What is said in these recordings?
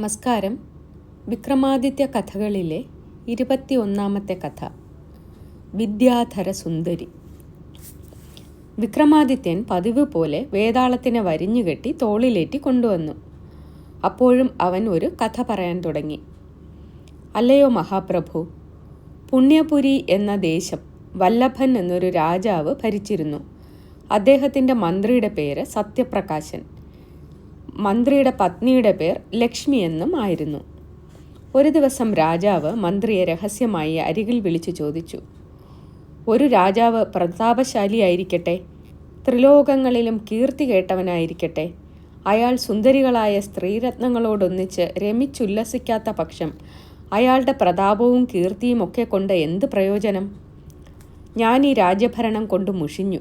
നമസ്കാരം. വിക്രമാദിത്യ കഥകളിലെ ഇരുപത്തി ഒന്നാമത്തെ കഥ. വിദ്യാധര സുന്ദരി. വിക്രമാദിത്യൻ പതിവ് പോലെ വേതാളത്തിനെ വരിഞ്ഞുകെട്ടി തോളിലേറ്റി കൊണ്ടുവന്നു. അപ്പോഴും അവൻ ഒരു കഥ പറയാൻ തുടങ്ങി. അല്ലയോ മഹാപ്രഭു പുണ്യപുരി എന്ന ദേശം വല്ലഭൻ എന്നൊരു രാജാവ് ഭരിച്ചിരുന്നു. അദ്ദേഹത്തിന്റെ മന്ത്രിയുടെ പേര് സത്യപ്രകാശൻ. മന്ത്രിയുടെ പത്നിയുടെ പേർ ലക്ഷ്മി എന്നും ആയിരുന്നു. ഒരു ദിവസം രാജാവ് മന്ത്രിയെ രഹസ്യമായി അരികിൽ വിളിച്ചു ചോദിച്ചു. ഒരു രാജാവ് പ്രതാപശാലിയായിരിക്കട്ടെ ത്രിലോകങ്ങളിലും കീർത്തി കേട്ടവനായിരിക്കട്ടെ അയാൾ സുന്ദരികളായ സ്ത്രീരത്നങ്ങളോടൊന്നിച്ച് രമിച്ചുല്ലസിക്കാത്ത പക്ഷം അയാളുടെ പ്രതാപവും കീർത്തിയും ഒക്കെ കൊണ്ട് എന്ത് പ്രയോജനം? ഞാൻ ഈ രാജ്യഭരണം കൊണ്ട് മുഷിഞ്ഞു.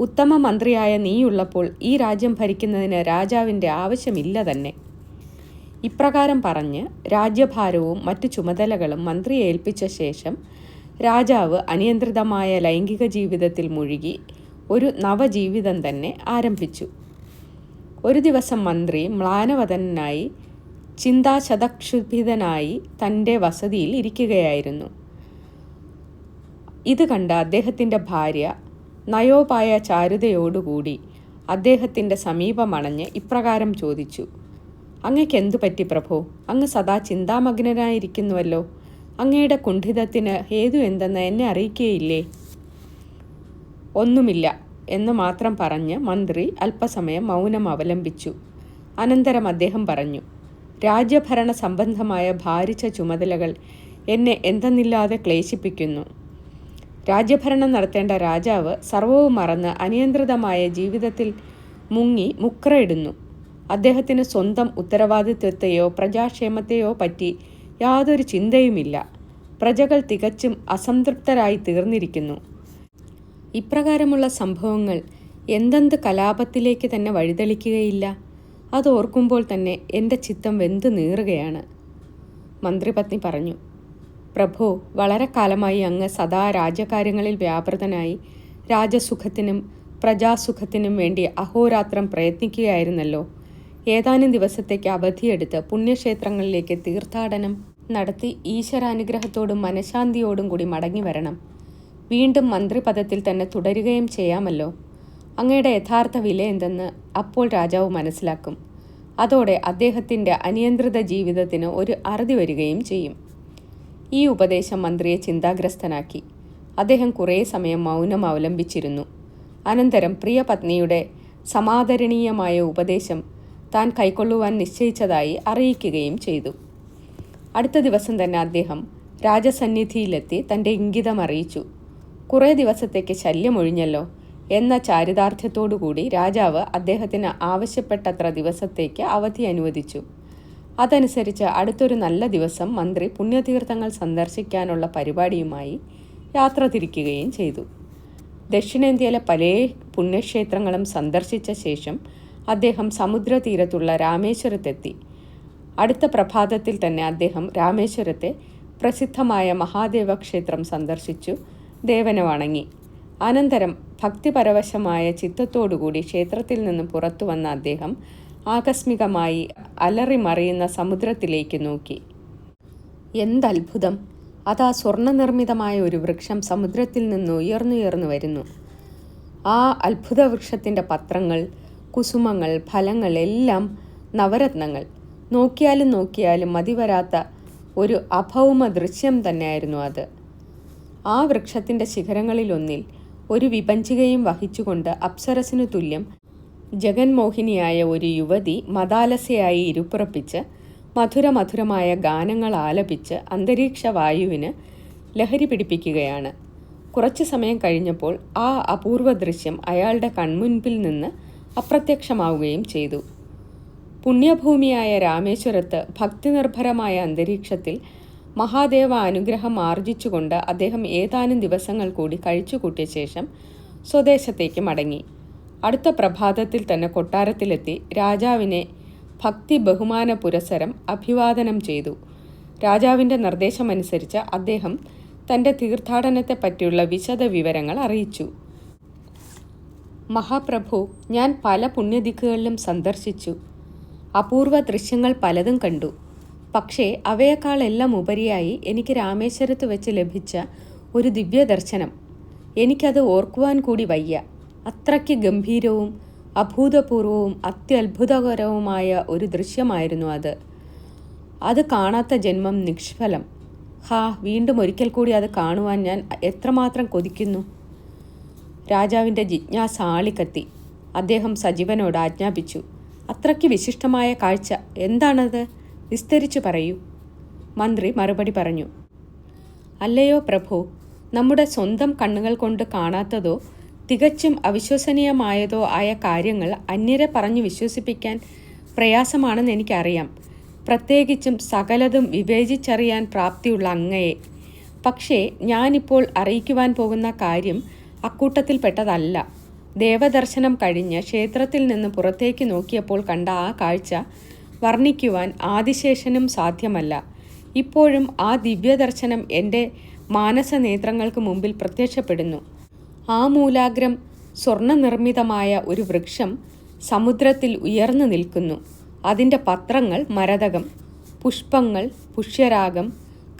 ഉത്തമ മന്ത്രിയായ നീയുള്ളപ്പോൾ ഈ രാജ്യം ഭരിക്കുന്നതിന് രാജാവിന്റെ ആവശ്യമില്ല തന്നെ. ഇപ്രകാരം പറഞ്ഞ് രാജ്യഭാരവും മറ്റു ചുമതലകളും മന്ത്രിയെ ഏൽപ്പിച്ച ശേഷം രാജാവ് അനിയന്ത്രിതമായ ലൈംഗിക ജീവിതത്തിൽ മുഴുകി ഒരു നവജീവിതം തന്നെ ആരംഭിച്ചു. ഒരു ദിവസം മന്ത്രി മ്ലാനവതനായി ചിന്താശതക്ഷുഭിതനായി തന്റെ വസതിയിൽ ഇരിക്കുകയായിരുന്നു. ഇത് കണ്ട അദ്ദേഹത്തിന്റെ ഭാര്യ നയോപായ ചാരുതയോടുകൂടി അദ്ദേഹത്തിന്റെ സമീപമണഞ്ഞ് ഇപ്രകാരം ചോദിച്ചു അങ്ങയ്ക്ക് എന്തു പറ്റി പ്രഭു? അങ്ങ് സദാ ചിന്താമഗ്നനായിരിക്കുന്നുവല്ലോ. അങ്ങയുടെ കുണ്ഠിതത്തിന് ഹേതു എന്തെന്ന് എന്നെ അറിയിക്കുകയില്ലേ ഒന്നുമില്ല എന്ന് മാത്രം പറഞ്ഞ് മന്ത്രി അല്പസമയം മൗനം അവലംബിച്ചു. അനന്തരം അദ്ദേഹം പറഞ്ഞു രാജ്യഭരണ സംബന്ധമായ ഭാരിച്ച ചുമതലകൾ എന്നെ എന്തെന്നില്ലാതെ ക്ലേശിപ്പിക്കുന്നു. രാജ്യഭരണം നടത്തേണ്ട രാജാവ് സർവവും മറന്ന് അനിയന്ത്രിതമായ ജീവിതത്തിൽ മുങ്ങി മുക്രയിടുന്നു അദ്ദേഹത്തിന് സ്വന്തം ഉത്തരവാദിത്വത്തെയോ പ്രജാക്ഷേമത്തെയോ പറ്റി യാതൊരു ചിന്തയുമില്ല. പ്രജകൾ തികച്ചും അസംതൃപ്തരായി തീർന്നിരിക്കുന്നു. ഇപ്രകാരമുള്ള സംഭവങ്ങൾ എന്തെന്ത് കലാപത്തിലേക്ക് തന്നെ വഴിതെളിക്കുകയില്ല. അതോർക്കുമ്പോൾ തന്നെ എന്റെ ചിത്തം വെന്തു നീറുകയാണ്. മന്ത്രിപത്നി പറഞ്ഞു പ്രഭു വളരെ കാലമായി അങ്ങ് സദാ രാജകാര്യങ്ങളിൽ വ്യാപൃതനായി രാജസുഖത്തിനും പ്രജാസുഖത്തിനും വേണ്ടി അഹോരാത്രം പ്രയത്നിക്കുകയായിരുന്നല്ലോ. ഏതാനും ദിവസത്തേക്ക് അവധിയെടുത്ത് പുണ്യക്ഷേത്രങ്ങളിലേക്ക് തീർത്ഥാടനം നടത്തി ഈശ്വരാനുഗ്രഹത്തോടും മനഃശാന്തിയോടും കൂടി മടങ്ങി വരണം. വീണ്ടും മന്ത്രിപദത്തിൽ തന്നെ തുടരുകയും ചെയ്യാമല്ലോ. അങ്ങയുടെ യഥാർത്ഥ വില എന്തെന്ന് അപ്പോൾ രാജാവ് മനസ്സിലാക്കും. അതോടെ അദ്ദേഹത്തിന്റെ അനിയന്ത്രിത ജീവിതത്തിന് ഒരു അറുതി വരികയും ചെയ്യും. ഈ ഉപദേശം മന്ത്രിയെ ചിന്താഗ്രസ്തനാക്കി. അദ്ദേഹം കുറേ സമയം മൗനം അവലംബിച്ചിരുന്നു. അനന്തരം പ്രിയ പത്നിയുടെ സമാദരണീയമായ ഉപദേശം താൻ കൈക്കൊള്ളുവാൻ നിശ്ചയിച്ചതായി അറിയിക്കുകയും ചെയ്തു. അടുത്ത ദിവസം തന്നെ അദ്ദേഹം രാജസന്നിധിയിലെത്തി തന്റെ ഇംഗിതം അറിയിച്ചു. കുറേ ദിവസത്തേക്ക് ശല്യമൊഴിഞ്ഞല്ലോ എന്ന ചാരിതാർത്ഥ്യത്തോടുകൂടി രാജാവ് അദ്ദേഹത്തിന് ആവശ്യപ്പെട്ടത്ര ദിവസത്തേക്ക് അവധി അനുവദിച്ചു. അതനുസരിച്ച് അടുത്തൊരു നല്ല ദിവസം മന്ത്രി പുണ്യതീർത്ഥങ്ങൾ സന്ദർശിക്കാനുള്ള പരിപാടിയുമായി യാത്ര തിരിക്കുകയും ചെയ്തു. ദക്ഷിണേന്ത്യയിലെ പല പുണ്യക്ഷേത്രങ്ങളും സന്ദർശിച്ച ശേഷം അദ്ദേഹം സമുദ്രതീരത്തുള്ള രാമേശ്വരത്തെത്തി. അടുത്ത പ്രഭാതത്തിൽ തന്നെ അദ്ദേഹം രാമേശ്വരത്തെ പ്രസിദ്ധമായ മഹാദേവ ക്ഷേത്രം സന്ദർശിച്ചു ദേവനെ വണങ്ങി. അനന്തരം ഭക്തിപരവശമായ ചിത്തത്തോടുകൂടി ക്ഷേത്രത്തിൽ നിന്ന് പുറത്തു വന്ന അദ്ദേഹം ആകസ്മികമായി അലറി മറിയുന്ന സമുദ്രത്തിലേക്ക് നോക്കി. എന്തത്ഭുതം! അതാ സ്വർണനിർമ്മിതമായ ഒരു വൃക്ഷം സമുദ്രത്തിൽ നിന്ന് ഉയർന്നുയർന്നു വരുന്നു. ആ അത്ഭുത വൃക്ഷത്തിന്റെ പത്രങ്ങൾ കുസുമങ്ങൾ ഫലങ്ങൾ എല്ലാം നവരത്നങ്ങൾ. നോക്കിയാലും നോക്കിയാലും മതിവരാത്ത ഒരു അഭൗമ ദൃശ്യം തന്നെയായിരുന്നു അത്. ആ വൃക്ഷത്തിന്റെ ശിഖരങ്ങളിലൊന്നിൽ ഒരു വിപഞ്ചികയും വഹിച്ചുകൊണ്ട് അപ്സരസിനു തുല്യം ജഗന്മോഹിനിയായ ഒരു യുവതി മതാലസയായി ഇരുപ്പുറപ്പിച്ച് മധുരമധുരമായ ഗാനങ്ങൾ ആലപിച്ച് അന്തരീക്ഷ വായുവിന് ലഹരി പിടിപ്പിക്കുകയാണ്. കുറച്ചു സമയം കഴിഞ്ഞപ്പോൾ ആ അപൂർവ ദൃശ്യം അയാളുടെ കൺമുൻപിൽ നിന്ന് അപ്രത്യക്ഷമാവുകയും ചെയ്തു. പുണ്യഭൂമിയായ രാമേശ്വരത്ത് ഭക്തിനിർഭരമായ അന്തരീക്ഷത്തിൽ മഹാദേവ അനുഗ്രഹം ആർജിച്ചുകൊണ്ട് അദ്ദേഹം ഏതാനും ദിവസങ്ങൾ കൂടി കഴിച്ചുകൂട്ടിയ ശേഷം സ്വദേശത്തേക്ക് മടങ്ങി. അടുത്ത പ്രഭാതത്തിൽ തന്നെ കൊട്ടാരത്തിലെത്തി രാജാവിനെ ഭക്തി ബഹുമാന പുരസരം അഭിവാദനം ചെയ്തു. രാജാവിന്റെ നിർദ്ദേശമനുസരിച്ച് അദ്ദേഹം തന്റെ തീർത്ഥാടനത്തെ പറ്റിയുള്ള വിശദ വിവരങ്ങൾ അറിയിച്ചു. മഹാപ്രഭു ഞാൻ പല പുണ്യദിക്കുകളിലും സന്ദർശിച്ചു. അപൂർവ ദൃശ്യങ്ങൾ പലതും കണ്ടു. പക്ഷേ അവയേക്കാളെല്ലാം ഉപരിയായി എനിക്ക് രാമേശ്വരത്ത് വെച്ച് ലഭിച്ച ഒരു ദിവ്യദർശനം. എനിക്കത് ഓർക്കുവാൻ കൂടി വയ്യ. അത്രയ്ക്ക് ഗംഭീരവും അഭൂതപൂർവവും അത്യത്ഭുതകരവുമായ ഒരു ദൃശ്യമായിരുന്നു അത്. അത് കാണാത്ത ജന്മം നിഷ്ഫലം. ഹാ വീണ്ടും ഒരിക്കൽ കൂടി അത് കാണുവാൻ ഞാൻ എത്രമാത്രം കൊതിക്കുന്നു. രാജാവിന്റെ ജിജ്ഞാസ ആളിക്കത്തി. അദ്ദേഹം സജീവനോട് ആജ്ഞാപിച്ചു. അത്രയ്ക്ക് വിശിഷ്ടമായ കാഴ്ച. എന്താണത്? വിസ്തരിച്ചു പറയൂ. മന്ത്രി മറുപടി പറഞ്ഞു. അല്ലയോ പ്രഭു നമ്മുടെ സ്വന്തം കണ്ണുകൾ കൊണ്ട് കാണാത്തതോ തികച്ചും അവിശ്വസനീയമായതോ ആയ കാര്യങ്ങൾ അന്യരെ പറഞ്ഞു വിശ്വസിപ്പിക്കാൻ പ്രയാസമാണെന്ന് എനിക്കറിയാം. പ്രത്യേകിച്ചും സകലതും വിവേചിച്ചറിയാൻ പ്രാപ്തിയുള്ള അങ്ങയെ. പക്ഷേ ഞാനിപ്പോൾ അറിയിക്കുവാൻ പോകുന്ന കാര്യം അക്കൂട്ടത്തിൽപ്പെട്ടതല്ല. ദേവദർശനം കഴിഞ്ഞ് ക്ഷേത്രത്തിൽ നിന്ന് പുറത്തേക്ക് നോക്കിയപ്പോൾ കണ്ട ആ കാഴ്ച വർണിക്കുവാൻ ആദിശേഷനും സാധ്യമല്ല. ഇപ്പോഴും ആ ദിവ്യദർശനം എന്റെ മാനസനേത്രങ്ങൾക്ക് മുമ്പിൽ പ്രത്യക്ഷപ്പെടുന്നു. ആ മൂലാഗ്രം സ്വർണനിർമ്മിതമായ ഒരു വൃക്ഷം സമുദ്രത്തിൽ ഉയർന്നു നിൽക്കുന്നു. അതിന്റെ പത്രങ്ങൾ മരതകം പുഷ്പങ്ങൾ പുഷ്യരാഗം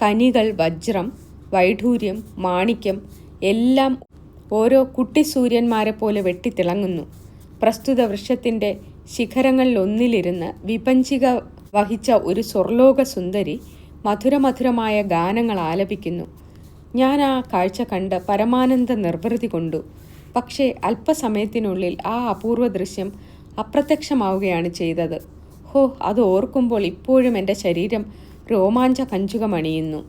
കനികൾ വജ്രം വൈഢൂര്യം മാണിക്യം എല്ലാം ഓരോ കുട്ടി സൂര്യന്മാരെ പോലെ വെട്ടിത്തിളങ്ങുന്നു പ്രസ്തുത വൃക്ഷത്തിന്റെ ശിഖരങ്ങളിലൊന്നിലിരുന്ന് വിപഞ്ചിക വഹിച്ച ഒരു സ്വർലോക സുന്ദരി മധുരമധുരമായ ഗാനങ്ങൾ ആലപിക്കുന്നു. ഞാൻ ആ കാഴ്ച കണ്ട് പരമാനന്ദ നിർവൃതി കൊണ്ടു. പക്ഷേ അല്പസമയത്തിനുള്ളിൽ ആ അപൂർവ ദൃശ്യം അപ്രത്യക്ഷമാവുകയാണ് ചെയ്തത്. ഹോ അത് ഓർക്കുമ്പോൾ ഇപ്പോഴും എന്റെ ശരീരം രോമാഞ്ച കഞ്ചുകമണിയുന്നു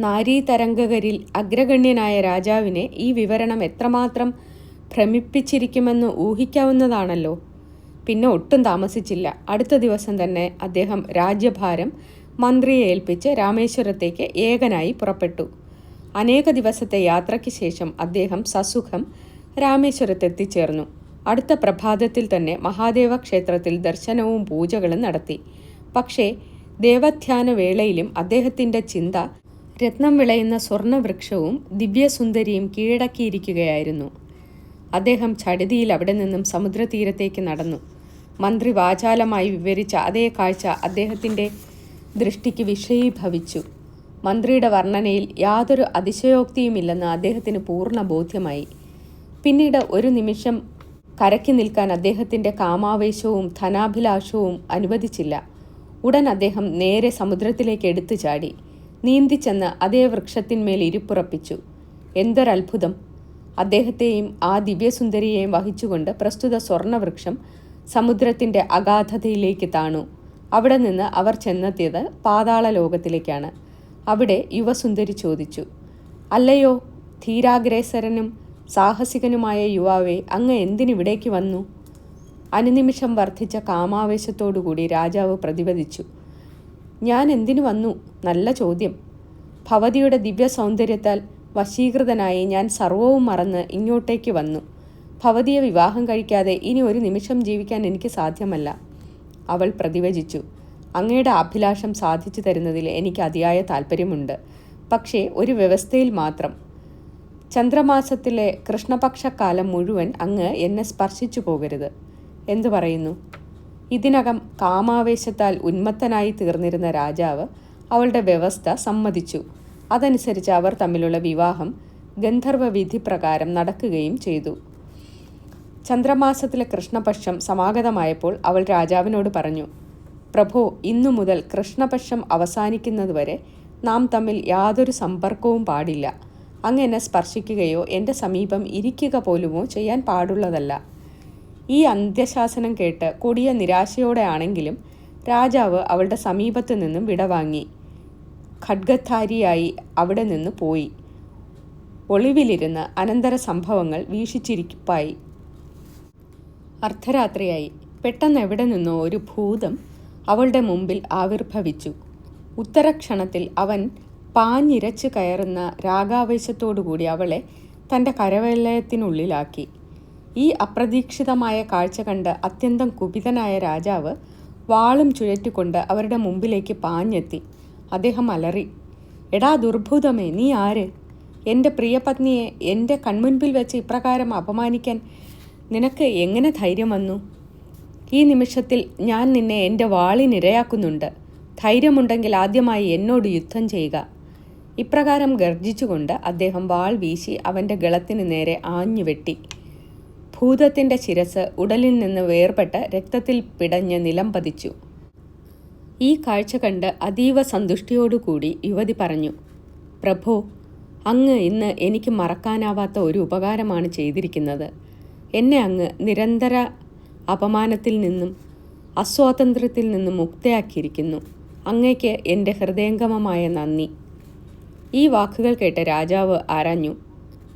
നാരീതരംഗകരിൽ അഗ്രഗണ്യനായ രാജാവിനെ ഈ വിവരണം എത്രമാത്രം ഭ്രമിപ്പിച്ചിരിക്കുമെന്ന് ഊഹിക്കാവുന്നതാണല്ലോ. പിന്നെ ഒട്ടും താമസിച്ചില്ല. അടുത്ത ദിവസം തന്നെ അദ്ദേഹം രാജ്യഭാരം മന്ത്രിയെ ഏൽപ്പിച്ച് രാമേശ്വരത്തേക്ക് ഏകനായി പുറപ്പെട്ടു. അനേക ദിവസത്തെ യാത്രയ്ക്ക് ശേഷം അദ്ദേഹം സസുഖം രാമേശ്വരത്തെത്തിച്ചേർന്നു. അടുത്ത പ്രഭാതത്തിൽ തന്നെ മഹാദേവ ക്ഷേത്രത്തിൽ ദർശനവും പൂജകളും നടത്തി. പക്ഷേ ദേവധ്യാന വേളയിലും അദ്ദേഹത്തിന്റെ ചിന്ത രത്നം വിളയുന്ന സ്വർണവൃക്ഷവും ദിവ്യസുന്ദരിയും കീഴടക്കിയിരിക്കുകയായിരുന്നു. അദ്ദേഹം ചടുതിയിൽ അവിടെ നിന്നും സമുദ്രതീരത്തേക്ക് നടന്നു. മന്ത്രി വാചാലമായി വിവരിച്ച അതേ കാഴ്ച അദ്ദേഹത്തിന്റെ ദൃഷ്ടിക്ക് വിഷയീഭവിച്ചു. മന്ത്രിയുടെ വർണനയിൽ യാതൊരു അതിശയോക്തിയുമില്ലെന്ന് അദ്ദേഹത്തിന് പൂർണ ബോധ്യമായി പിന്നീട് ഒരു നിമിഷം കരയ്ക്ക് നിൽക്കാൻ അദ്ദേഹത്തിന്റെ കാമാവേശവും ധനാഭിലാഷവും അനുവദിച്ചില്ല. ഉടൻ അദ്ദേഹം നേരെ സമുദ്രത്തിലേക്ക് എടുത്തു ചാടി. നീന്തിച്ചെന്ന് അതേ വൃക്ഷത്തിന്മേൽ ഇരുപ്പുറപ്പിച്ചു. എന്തൊരത്ഭുതം! അദ്ദേഹത്തെയും ആ ദിവ്യസുന്ദരിയെയും വഹിച്ചുകൊണ്ട് പ്രസ്തുത സ്വർണവൃക്ഷം സമുദ്രത്തിന്റെ അഗാധതയിലേക്ക് താണു. അവിടെ നിന്ന് അവർ ചെന്നെത്തിയത് പാതാള ലോകത്തിലേക്കാണ് അവിടെ യുവസുന്ദരി ചോദിച്ചു അല്ലയോ ധീരാഗ്രേസരനും സാഹസികനുമായ യുവാവെ അങ്ങ് എന്തിനിവിടേക്ക് വന്നു? അനുനിമിഷം വർദ്ധിച്ച കാമാവേശത്തോടുകൂടി രാജാവ് പ്രതിപദിച്ചു ഞാൻ എന്തിനു വന്നു? നല്ല ചോദ്യം. ഭവതിയുടെ ദിവ്യ സൗന്ദര്യത്താൽ വശീകൃതനായി ഞാൻ സർവവും മറന്ന് ഇങ്ങോട്ടേക്ക് വന്നു. ഭവതിയെ വിവാഹം കഴിക്കാതെ ഇനി ഒരു നിമിഷം ജീവിക്കാൻ എനിക്ക് സാധ്യമല്ല. അവൾ പ്രതിവചിച്ചു. അങ്ങയുടെ അഭിലാഷം സാധിച്ചു തരുന്നതിൽ എനിക്ക് അതിയായ താല്പര്യമുണ്ട് പക്ഷേ ഒരു വ്യവസ്ഥയിൽ മാത്രം. ചന്ദ്രമാസത്തിലെ കൃഷ്ണപക്ഷക്കാലം മുഴുവൻ അങ്ങ് എന്നെ സ്പർശിച്ചു പോകരുത്. എന്തു പറയുന്നു? ഇതിനകം കാമാവേശത്താൽ ഉന്മത്തനായി തീർന്നിരുന്ന രാജാവ് അവളുടെ വ്യവസ്ഥ സമ്മതിച്ചു. അതനുസരിച്ച് അവർ തമ്മിലുള്ള വിവാഹം ഗന്ധർവ വിധി പ്രകാരം നടക്കുകയും ചെയ്തു. ചന്ദ്രമാസത്തിലെ കൃഷ്ണപക്ഷം സമാഗതമായപ്പോൾ അവൾ രാജാവിനോട് പറഞ്ഞു പ്രഭു ഇന്നു മുതൽ കൃഷ്ണപക്ഷം അവസാനിക്കുന്നതുവരെ നാം തമ്മിൽ യാതൊരു സമ്പർക്കവും പാടില്ല. അങ്ങനെ സ്പർശിക്കുകയോ എന്റെ സമീപം ഇരിക്കുക പോലുമോ ചെയ്യാൻ പാടുള്ളതല്ല. ഈ അന്ത്യശാസനം കേട്ട് കൊടിയ നിരാശയോടെയാണെങ്കിലും രാജാവ് അവളുടെ സമീപത്തു നിന്നും വിടവാങ്ങി. ഖഡ്ഗധാരിയായി അവിടെ നിന്ന് പോയി. ഒളിവിലിരുന്ന് അനന്തര സംഭവങ്ങൾ വീക്ഷിച്ചിരിപ്പായി. അർദ്ധരാത്രിയായി. പെട്ടെന്ന് എവിടെ നിന്നോ ഒരു ഭൂതം അവളുടെ മുമ്പിൽ ആവിർഭവിച്ചു. ഉത്തരക്ഷണത്തിൽ അവൻ പാഞ്ഞിരച്ചു കയറുന്ന രാഗാവേശത്തോടുകൂടി അവളെ തന്റെ കരവലയത്തിനുള്ളിലാക്കി. ഈ അപ്രതീക്ഷിതമായ കാഴ്ച കണ്ട് അത്യന്തം കുപിതനായ രാജാവ് വാളും ചുഴറ്റിക്കൊണ്ട് അവരുടെ മുമ്പിലേക്ക് പാഞ്ഞെത്തി. അദ്ദേഹം അലറി എടാ ദുർഭൂതമേ നീ ആര്? എന്റെ പ്രിയപത്നിയെ എന്റെ കൺമുൻപിൽ വെച്ച് ഇപ്രകാരം അപമാനിക്കാൻ നിനക്ക് എങ്ങനെ ധൈര്യം വന്നു? ഈ നിമിഷത്തിൽ ഞാൻ നിന്നെ എന്റെ വാളിനിരയാക്കുന്നുണ്ട് ധൈര്യമുണ്ടെങ്കിൽ ആദ്യമായി എന്നോട് യുദ്ധം ചെയ്യുക. ഇപ്രകാരം ഗർജിച്ചുകൊണ്ട് അദ്ദേഹം വാൾ വീശി അവന്റെ ഗളത്തിന് നേരെ ആഞ്ഞു വെട്ടി. ഭൂതത്തിന്റെ ശിരസ് ഉടലിൽ നിന്ന് വേർപെട്ട് രക്തത്തിൽ പിടഞ്ഞ് നിലം പതിച്ചു. ഈ കാഴ്ച കണ്ട് അതീവ സന്തുഷ്ടിയോടുകൂടി യുവതി പറഞ്ഞു പ്രഭു അങ്ങ് ഇന്ന് എനിക്ക് മറക്കാനാവാത്ത ഒരു ഉപകാരമാണ് ചെയ്തിരിക്കുന്നത്. എന്നെ അങ്ങ് നിരന്തര അപമാനത്തിൽ നിന്നും അസ്വാതന്ത്ര്യത്തിൽ നിന്നും മുക്തയാക്കിയിരിക്കുന്നു. അങ്ങയ്ക്ക് എന്റെ ഹൃദയംഗമമായ നന്ദി. ഈ വാക്കുകൾ കേട്ട രാജാവ് ആരാഞ്ഞു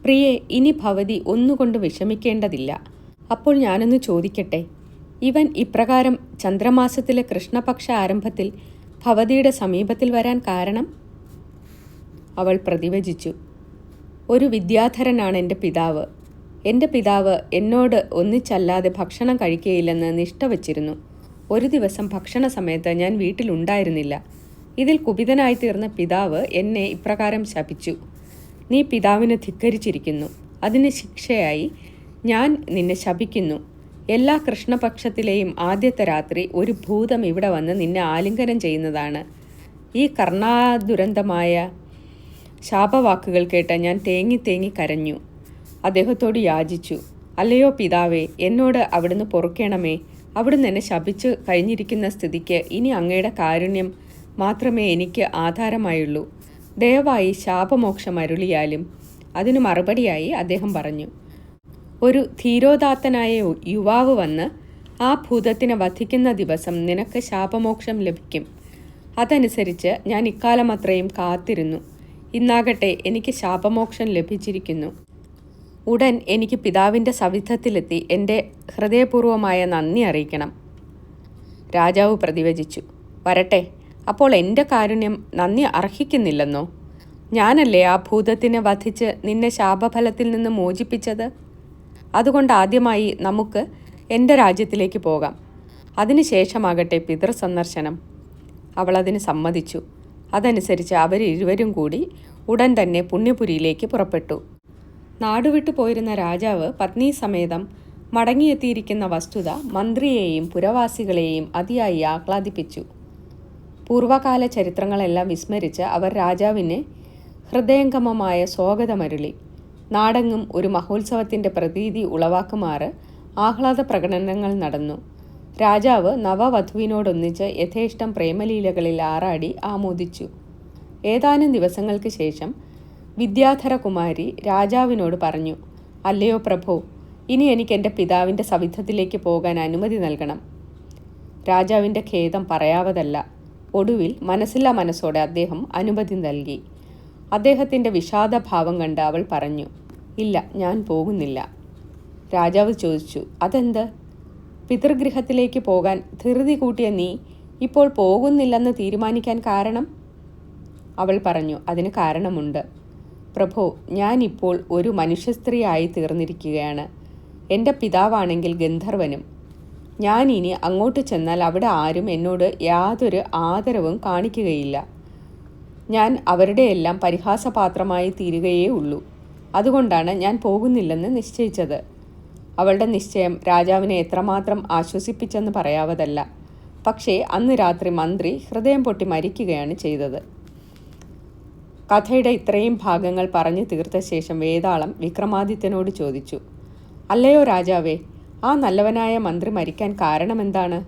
പ്രിയെ ഇനി ഭവതി ഒന്നുകൊണ്ട് വിഷമിക്കേണ്ടതില്ല. അപ്പോൾ ഞാനൊന്ന് ചോദിക്കട്ടെ? ഇവൻ ഇപ്രകാരം ചന്ദ്രമാസത്തിലെ കൃഷ്ണപക്ഷ ആരംഭത്തിൽ ഭവതിയുടെ സമീപത്തിൽ വരാൻ കാരണം? അവൾ പ്രതിവചിച്ചു ഒരു വിദ്യാധരനാണ് എന്റെ പിതാവ്. എന്റെ പിതാവ് എന്നോട് ഒന്നിച്ചല്ലാതെ ഭക്ഷണം കഴിക്കുകയില്ലെന്ന് നിഷ്ഠ വച്ചിരുന്നു. ഒരു ദിവസം ഭക്ഷണ സമയത്ത് ഞാൻ വീട്ടിലുണ്ടായിരുന്നില്ല. ഇതിൽ കുപിതനായി തീർന്ന പിതാവ് എന്നെ ഇപ്രകാരം ശപിച്ചു. നീ പിതാവിനെ ധിക്കരിച്ചിരിക്കുന്നു. അതിന് ശിക്ഷയായി ഞാൻ നിന്നെ ശപിക്കുന്നു. എല്ലാ കൃഷ്ണപക്ഷത്തിലെയും ആദ്യത്തെ രാത്രി ഒരു ഭൂതം ഇവിടെ വന്ന് നിന്നെ ആലിംഗനം ചെയ്യുന്നതാണ്. ഈ കർണാദുരന്തമായ ശാപവാക്കുകൾ കേട്ട് ഞാൻ തേങ്ങി തേങ്ങി കരഞ്ഞു. അദ്ദേഹത്തോട് യാചിച്ചു അല്ലയോ പിതാവേ എന്നോട് അവിടുന്ന് പൊറുക്കണമേ. അവിടുന്ന് എന്നെ ശപിച്ചു കഴിഞ്ഞിരിക്കുന്ന സ്ഥിതിക്ക് ഇനി അങ്ങയുടെ കാരുണ്യം മാത്രമേ എനിക്ക് ആധാരമായുള്ളൂ. ദയവായി ശാപമോക്ഷം അരുളിയാലും. അതിനു മറുപടിയായി അദ്ദേഹം പറഞ്ഞു ഒരു ധീരോദാത്തനായ യുവാവ് വന്ന് ആ ഭൂതത്തിനെ വധിക്കുന്ന ദിവസം നിനക്ക് ശാപമോക്ഷം ലഭിക്കും. അതനുസരിച്ച് ഞാൻ ഇക്കാലം അത്രയും കാത്തിരുന്നു. ഇന്നാകട്ടെ എനിക്ക് ശാപമോക്ഷം ലഭിച്ചിരിക്കുന്നു. ഉടൻ എനിക്ക് പിതാവിന്റെ സവിധത്തിലെത്തി എന്റെ ഹൃദയപൂർവമായ നന്ദി അറിയിക്കണം. രാജാവ് പ്രതിവചിച്ചു. വരട്ടെ അപ്പോൾ എന്റെ കാരുണ്യം നന്ദി അർഹിക്കുന്നില്ലെന്നോ? ഞാനല്ലേ ആ ഭൂതത്തിനെ വധിച്ച് നിന്നെ ശാപഫലത്തിൽ നിന്ന് മോചിപ്പിച്ചത്? അതുകൊണ്ട് ആദ്യമായി നമുക്ക് എന്റെ രാജ്യത്തിലേക്ക് പോകാം. അതിനുശേഷമാകട്ടെ പിതൃസന്ദർശനം അവൾ അതിന് സമ്മതിച്ചു. അതനുസരിച്ച് അവരിരുവരും കൂടി ഉടൻ തന്നെ പുണ്യപുരിയിലേക്ക് പുറപ്പെട്ടു. നാടുവിട്ടു പോയിരുന്ന രാജാവ് പത്നി സമേതം മടങ്ങിയെത്തിയിരിക്കുന്ന വസ്തുത മന്ത്രിയെയും പുരവാസികളെയും അതിയായി ആഹ്ലാദിപ്പിച്ചു. പൂർവകാല ചരിത്രങ്ങളെല്ലാം വിസ്മരിച്ച് അവർ രാജാവിനെ ഹൃദയംഗമമായ സ്വാഗതമരുളി. നാടെങ്ങും ഒരു മഹോത്സവത്തിന്റെ പ്രതീതി ഉളവാക്കുമാറ് ആഹ്ലാദ പ്രകടനങ്ങൾ നടന്നു. രാജാവ് നവവധുവിനോടൊന്നിച്ച് യഥേഷ്ടം പ്രേമലീലകളിൽ ആറാടി ആമോദിച്ചു. ഏതാനും ദിവസങ്ങൾക്ക് ശേഷം വിദ്യാധര കുമാരി രാജാവിനോട് പറഞ്ഞു അല്ലയോ പ്രഭു ഇനി എനിക്ക് എന്റെ പിതാവിന്റെ സവിധത്തിലേക്ക് പോകാൻ അനുമതി നൽകണം. രാജാവിന്റെ ഖേദം പറയാവതല്ല. ഒടുവിൽ മനസ്സില്ല മനസ്സോടെ അദ്ദേഹം അനുമതി നൽകി. അദ്ദേഹത്തിന്റെ വിഷാദഭാവം കണ്ട് അവൾ പറഞ്ഞു ഇല്ല ഞാൻ പോകുന്നില്ല. രാജാവ് ചോദിച്ചു അതെന്ത്? പിതൃഗൃഹത്തിലേക്ക് പോകാൻ ധൃതി കൂട്ടിയ നീ ഇപ്പോൾ പോകുന്നില്ലെന്ന് തീരുമാനിക്കാൻ കാരണം? അവൾ പറഞ്ഞു അതിന് കാരണമുണ്ട്. പ്രഭോ ഞാനിപ്പോൾ ഒരു മനുഷ്യസ്ത്രീയായി തീർന്നിരിക്കുകയാണ്. എന്റെ പിതാവാണെങ്കിൽ ഗന്ധർവനും. ഞാൻ ഇനി അങ്ങോട്ട് ചെന്നാൽ അവിടെ ആരും എന്നോട് യാതൊരു ആദരവും കാണിക്കുകയില്ല. ഞാൻ അവരുടെയെല്ലാം പരിഹാസപാത്രമായി തീരുകയേ ഉള്ളൂ. അതുകൊണ്ടാണ് ഞാൻ പോകുന്നില്ലെന്ന് നിശ്ചയിച്ചത്. അവളുടെ നിശ്ചയം രാജാവിനെ എത്രമാത്രം ആശ്വസിപ്പിച്ചെന്ന് പറയാവതല്ല. പക്ഷേ അന്ന് രാത്രി മന്ത്രി ഹൃദയം പൊട്ടി മരിക്കുകയാണ് ചെയ്തത്. കഥയുടെ ഇത്രയും ഭാഗങ്ങൾ പറഞ്ഞു തീർത്ത ശേഷം വേതാളം വിക്രമാദിത്യനോട് ചോദിച്ചു അല്ലയോ രാജാവേ ആ നല്ലവനായ മന്ത്രി മരിക്കാൻ കാരണമെന്താണ്?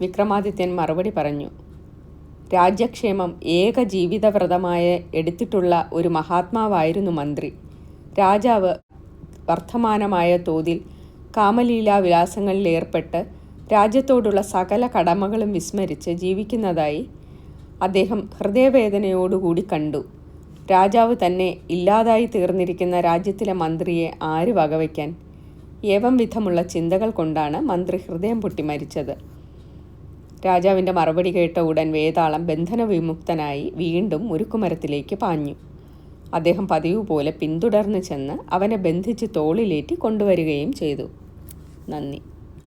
വിക്രമാദിത്യൻ മറുപടി പറഞ്ഞു രാജ്യക്ഷേമം ഏക ജീവിതവ്രതമായ എടുത്തിട്ടുള്ള ഒരു മഹാത്മാവായിരുന്നു മന്ത്രി. രാജാവ് വർദ്ധമാനമായ തോതിൽ കാമലീലാ വിലാസങ്ങളിൽ ഏർപ്പെട്ട് രാജ്യത്തോടുള്ള സകല കടമകളും വിസ്മരിച്ച് ജീവിക്കുന്നതായി അദ്ദേഹം ഹൃദയവേദനയോടുകൂടി കണ്ടു. രാജാവ് തന്നെ ഇല്ലാതായി തീർന്നിരിക്കുന്ന രാജ്യത്തിലെ മന്ത്രിയെ ആര് വകവയ്ക്കാൻ? ഏവം വിധമുള്ള ചിന്തകൾ കൊണ്ടാണ് മന്ത്രി ഹൃദയം പൊട്ടി മരിച്ചത്. രാജാവിന്റെ മറുപടി കേട്ട ഉടൻ വേതാളം ബന്ധനവിമുക്തനായി വീണ്ടും മുരുക്കുമരത്തിലേക്ക് പാഞ്ഞു. അദ്ദേഹം പതിവ് പോലെ പിന്തുടർന്ന് ചെന്ന് അവനെ ബന്ധിച്ച് തോളിലേറ്റി കൊണ്ടുവരികയും ചെയ്തു. നന്ദി.